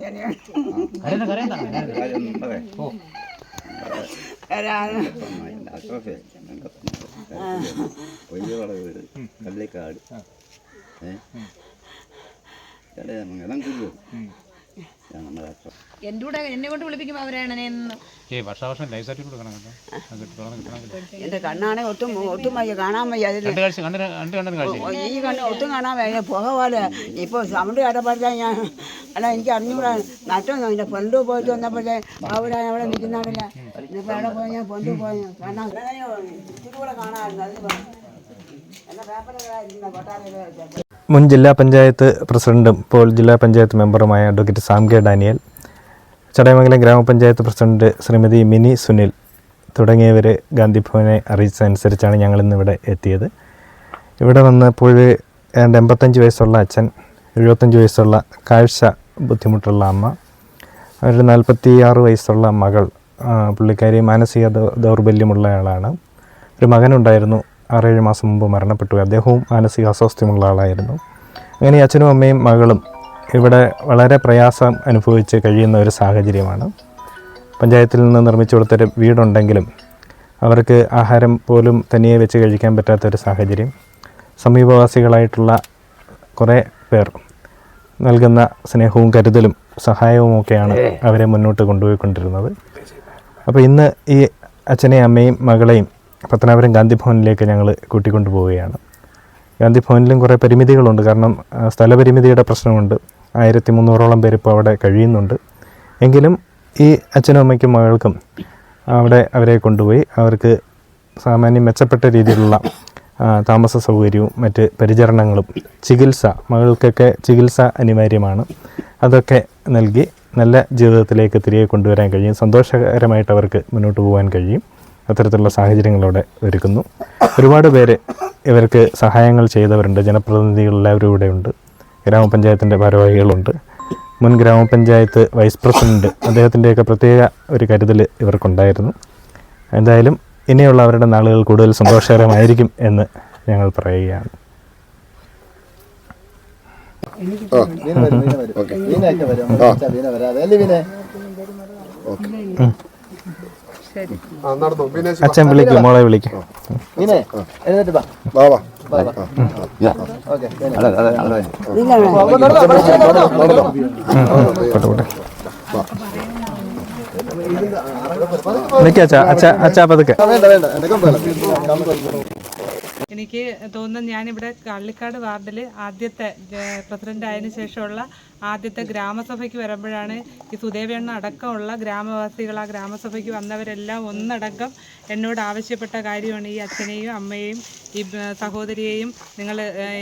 കരയുന്ന. കരയുന്ന കാര്യമൊന്നും പറയാം ഓ. അഷ്റഫേ വലിയ വളവ് വീട്. കള്ളിക്കാട്. ഏ? നമ്മുടെ അഷ്റഫ് എന്റെ കൂടെ എന്നെ കൊണ്ട് വിളിപ്പിക്കുമ്പോൾ അവരാണ് എന്ന്. ഏ വർഷാവർഷം ലൈഫ് സർട്ടിഫിക്കറ്റ് കൊടുക്കണം കേട്ടോ. എന്റെ കണ്ണാണെ ഒട്ടും ഒട്ടും വയ്യ കാണാൻ വയ്യ അതിൽ ഈ കണ്ണ് ഒട്ടും കാണാൻ വയ്യ പുക പോലെ. ഇപ്പോൾ സൗണ്ട് കേട്ടപ്പോഴത്തെ ഞാൻ അല്ല എനിക്ക് അറിഞ്ഞൂടാ. നട്ടൊന്നും എന്റെ ഫ്രണ്ട് പോയിട്ട് വന്നപ്പോഴേ ബാബുരാൻ അവിടെ നിൽക്കുന്നില്ല ഇന്നിപ്പോൾ അവിടെ പോയി ഞാൻ പൊന്തു പോയി. കാരണം ഇച്ചിരി കൂടെ കാണാമായിരുന്നു അതിന്. എന്റെ പേപ്പറിലായിരുന്നു കൊട്ടാരത്തിൽ മുൻ ജില്ലാ പഞ്ചായത്ത് പ്രസിഡന്റും ഇപ്പോൾ ജില്ലാ panchayat മെമ്പറുമായ advocate Sam K Daniel Chadayamangalam ഗ്രാമപഞ്ചായത്ത് പ്രസിഡന്റ് ശ്രീമതി മിനി സുനിൽ തുടങ്ങിയവർ ഗാന്ധിഭവനെ അറിയിച്ചതനുസരിച്ചാണ് ഞങ്ങൾ ഇന്നിവിടെ എത്തിയത്. ഇവിടെ വന്നപ്പോൾ ഏതാണ്ട് എൺപത്തഞ്ച് വയസ്സുള്ള അച്ഛൻ എഴുപത്തഞ്ച് വയസ്സുള്ള കാഴ്ച ബുദ്ധിമുട്ടുള്ള അമ്മ അവരുടെ നാൽപ്പത്തി ആറ് വയസ്സുള്ള മകൾ പുള്ളിക്കാരി മാനസിക ദൗർബല്യമുള്ള ആളാണ്. ഒരു മകനുണ്ടായിരുന്നു ആറേഴ് മാസം മുമ്പ് മരണപ്പെട്ടു. അദ്ദേഹവും മാനസിക അസ്വാസ്ഥ്യമുള്ള ആളായിരുന്നു. അങ്ങനെ ഈ അച്ഛനും അമ്മയും മകളും ഇവിടെ വളരെ പ്രയാസം അനുഭവിച്ച് കഴിയുന്ന ഒരു സാഹചര്യമാണ്. പഞ്ചായത്തിൽ നിന്ന് നിർമ്മിച്ചു കൊടുത്തൊരു വീടുണ്ടെങ്കിലും അവർക്ക് ആഹാരം പോലും തനിയെ വെച്ച് കഴിക്കാൻ പറ്റാത്തൊരു സാഹചര്യം. സമീപവാസികളായിട്ടുള്ള കുറേ പേർ നൽകുന്ന സ്നേഹവും കരുതലും സഹായവും ഒക്കെയാണ് അവരെ മുന്നോട്ട് കൊണ്ടുപോയിക്കൊണ്ടിരുന്നത്. അപ്പോൾ ഇന്ന് ഈ അച്ഛനെയും അമ്മയും മകളെയും പത്തനാപുരം ഗാന്ധിഭവനിലേക്ക് ഞങ്ങൾ കൂട്ടിക്കൊണ്ടു പോവുകയാണ് ഗാന്ധി ഭവനിലും കുറേ പരിമിതികളുണ്ട്. കാരണം സ്ഥലപരിമിതിയുടെ പ്രശ്നമുണ്ട്. ആയിരത്തി മുന്നൂറോളം പേര് ഇപ്പോൾ അവിടെ കഴിയുന്നുണ്ട്. എങ്കിലും ഈ അച്ഛനും അമ്മയ്ക്കും മകൾക്കും അവിടെ അവരെ കൊണ്ടുപോയി അവർക്ക് സാമാന്യം മെച്ചപ്പെട്ട രീതിയിലുള്ള താമസ സൗകര്യവും മറ്റ് പരിചരണങ്ങളും ചികിത്സ മകൾക്കൊക്കെ ചികിത്സ അനിവാര്യമാണ്. അതൊക്കെ നൽകി നല്ല ജീവിതത്തിലേക്ക് തിരികെ കൊണ്ടുവരാൻ കഴിയും. സന്തോഷകരമായിട്ട് അവർക്ക് മുന്നോട്ട് പോകാൻ കഴിയും. അത്തരത്തിലുള്ള സാഹചര്യങ്ങളവിടെ ഒരുക്കുന്നു. ഒരുപാട് പേര് ഇവർക്ക് സഹായങ്ങൾ ചെയ്തവരുണ്ട്. ജനപ്രതിനിധികൾ എല്ലാവരും ഇവിടെ ഉണ്ട് ഗ്രാമപഞ്ചായത്തിന്റെ ഭാരവാഹികളുണ്ട്. മുൻ ഗ്രാമപഞ്ചായത്ത് വൈസ് പ്രസിഡന്റ് അദ്ദേഹത്തിന്റെയൊക്കെ പ്രത്യേക ഒരു കരുതൽ ഇവർക്കുണ്ടായിരുന്നു. എന്തായാലും ഇനിയുള്ള അവരുടെ നാളുകൾ കൂടുതൽ സന്തോഷകരമായിരിക്കും എന്ന് ഞങ്ങൾ പറയുകയാണ്. അച്ഛൻ വിളിക്കും മോളെ വിളിക്കും. അച്ഛാ അച്ഛാ അച്ഛാ പതുക്കെ. എനിക്ക് തോന്നുന്നു ഞാനിവിടെ കള്ളിക്കാട് വാർഡിൽ ആദ്യത്തെ പ്രസിഡന്റ് ആയതിനു ശേഷമുള്ള ആദ്യത്തെ ഗ്രാമസഭയ്ക്ക് വരുമ്പോഴാണ് ഈ സുദേവേണ്ണ അടക്കമുള്ള ഗ്രാമവാസികൾ ആ ഗ്രാമസഭയ്ക്ക് വന്നവരെല്ലാം ഒന്നടങ്കം എന്നോട് ആവശ്യപ്പെട്ട കാര്യമാണ്. ഈ അച്ഛനെയും അമ്മയെയും ഈ സഹോദരിയെയും നിങ്ങൾ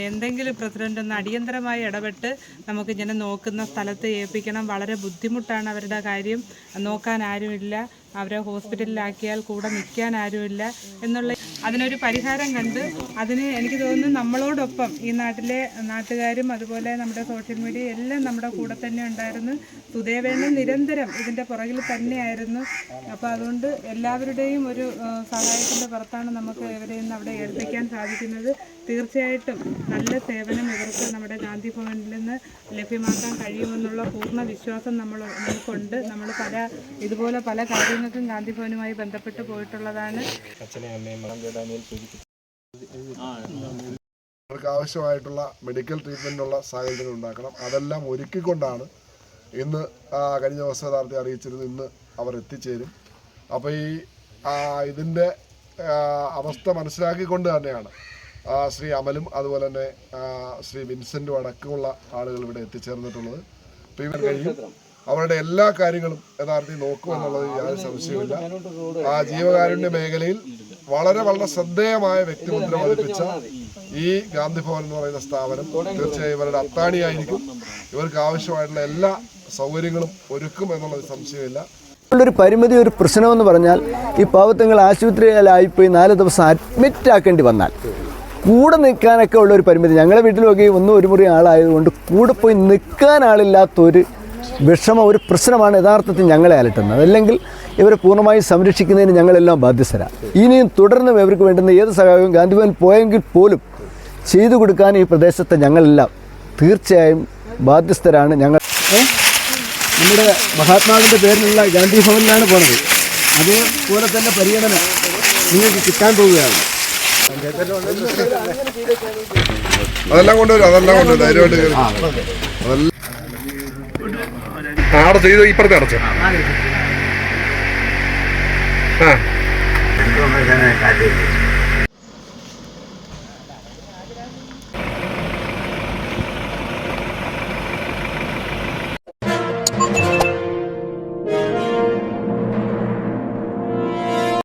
എന്തെങ്കിലും പ്രസിഡന്റ് ഒന്ന് അടിയന്തരമായി ഇടപെട്ട് നമുക്ക് ഇങ്ങനെ നോക്കുന്ന സ്ഥലത്ത് ഏൽപ്പിക്കണം. വളരെ ബുദ്ധിമുട്ടാണ് അവരുടെ കാര്യം. നോക്കാൻ ആരുമില്ല. അവരെ ഹോസ്പിറ്റലിലാക്കിയാൽ കൂടെ നിൽക്കാൻ ആരുമില്ല എന്നുള്ള അതിനൊരു പരിഹാരം കണ്ട് അതിന് എനിക്ക് തോന്നുന്നു നമ്മളോടൊപ്പം ഈ നാട്ടിലെ നാട്ടുകാരും അതുപോലെ നമ്മുടെ സോഷ്യൽ മീഡിയ എല്ലാം നമ്മുടെ കൂടെ തന്നെ ഉണ്ടായിരുന്നു. സുദേവേണ്ണൻ നിരന്തരം ഇതിന്റെ പുറകിൽ തന്നെയായിരുന്നു. അപ്പോൾ അതുകൊണ്ട് എല്ലാവരുടെയും ഒരു സഹായത്തിന്റെ പുറത്താണ് നമുക്ക് ഇവരെ ഇന്ന് അവിടെ ഏൽപ്പിക്കാൻ സാധിക്കുന്നത്. തീർച്ചയായിട്ടും നല്ല സേവനം ഇവർക്ക് നമ്മുടെ ഗാന്ധി ഭവനിൽ നിന്ന് ലഭ്യമാക്കാൻ കഴിയുമെന്നുള്ള പൂർണ വിശ്വാസം നമ്മൾ നമുക്കുണ്ട്. നമ്മൾ പല ഇതുപോലെ പല കാര്യങ്ങൾക്കും ഗാന്ധി ഭവനുമായി ബന്ധപ്പെട്ട് പോയിട്ടുള്ളതാണ്. അവർക്ക് ആവശ്യമായിട്ടുള്ള മെഡിക്കൽ ട്രീറ്റ്മെന്റിനുള്ള സാഹചര്യങ്ങൾ ഉണ്ടാക്കണം. അതെല്ലാം ഒരുക്കിക്കൊണ്ടാണ് ഇന്ന് കഴിഞ്ഞ ദിവസം യഥാർത്ഥി അറിയിച്ചിരുന്നു ഇന്ന് അവർ എത്തിച്ചേരും. അപ്പോൾ ഈ ഇതിന്റെ അവസ്ഥ മനസ്സിലാക്കിക്കൊണ്ട് തന്നെയാണ് ശ്രീ അമലും അതുപോലെ തന്നെ ശ്രീ വിൻസെന്റും അടക്കമുള്ള ആളുകൾ ഇവിടെ എത്തിച്ചേർന്നിട്ടുള്ളത്. അപ്പോൾ ഇവർ കഴിയും. അവരുടെ എല്ലാ കാര്യങ്ങളും യഥാർത്ഥത്തിൽ നോക്കുമെന്നുള്ളത് യാതൊരു സംശയമില്ല ആ ജീവകാരുണ്യ മേഖലയിൽ വളരെ വളരെ ശ്രദ്ധേയമായ വ്യക്തിമുദ്ര പതിപ്പിച്ച ഈ ഗാന്ധി ഭവൻ എന്ന് പറയുന്ന സ്ഥാപനം തീർച്ചയായും ഇവരുടെ അത്താണിയായിരിക്കും. ഇവർക്ക് ആവശ്യമായിട്ടുള്ള എല്ലാ സൗകര്യങ്ങളും ഒരുക്കും എന്നുള്ളത് സംശയമില്ല. ഒരു പരിമിതി ഒരു പ്രശ്നമെന്ന് പറഞ്ഞാൽ ഈ പാവത്തങ്ങൾ ആശുപത്രിയിലായിപ്പോയി നാല് ദിവസം അഡ്മിറ്റ് ആക്കേണ്ടി വന്നാൽ കൂടെ നിൽക്കാനൊക്കെ ഉള്ള ഒരു പരിമിതി. ഞങ്ങളുടെ വീട്ടിലൊക്കെ ഒന്നും ഒരു മുറി ആളായതുകൊണ്ട് കൂടെ പോയി നിൽക്കാൻ ആളില്ലാത്തൊരു വിഷമം ഒരു പ്രശ്നമാണ് യഥാർത്ഥത്തിൽ ഞങ്ങളെ അലട്ടുന്നത്. അതല്ലെങ്കിൽ ഇവരെ പൂർണമായും സംരക്ഷിക്കുന്നതിന് ഞങ്ങളെല്ലാം ബാധ്യസ്ഥരാണ് ഇനിയും തുടർന്നും ഇവർക്ക് വേണ്ടുന്ന ഏത് സഹായവും ഗാന്ധിഭവൻ പോയെങ്കിൽ പോലും ചെയ്തു കൊടുക്കാൻ ഈ പ്രദേശത്തെ ഞങ്ങളെല്ലാം തീർച്ചയായും ബാധ്യസ്ഥരാണ് ഞങ്ങൾ. നമ്മുടെ മഹാത്മാവിന്റെ പേരിലുള്ള ഗാന്ധി ഭവനിലാണ് പോണത്. അതേപോലെ തന്നെ പരിഗണന നിങ്ങൾക്ക് കിട്ടാൻ പോവുകയാണ്. അതെല്ലാം കൊണ്ടുവരും അതെല്ലാം കൊണ്ടുവരും ധൈര്യമായിട്ട് അതെല്ലാം ആ, ചെയ്ത് ഇപ്പുറത്തെ അടച്ചു. ആ.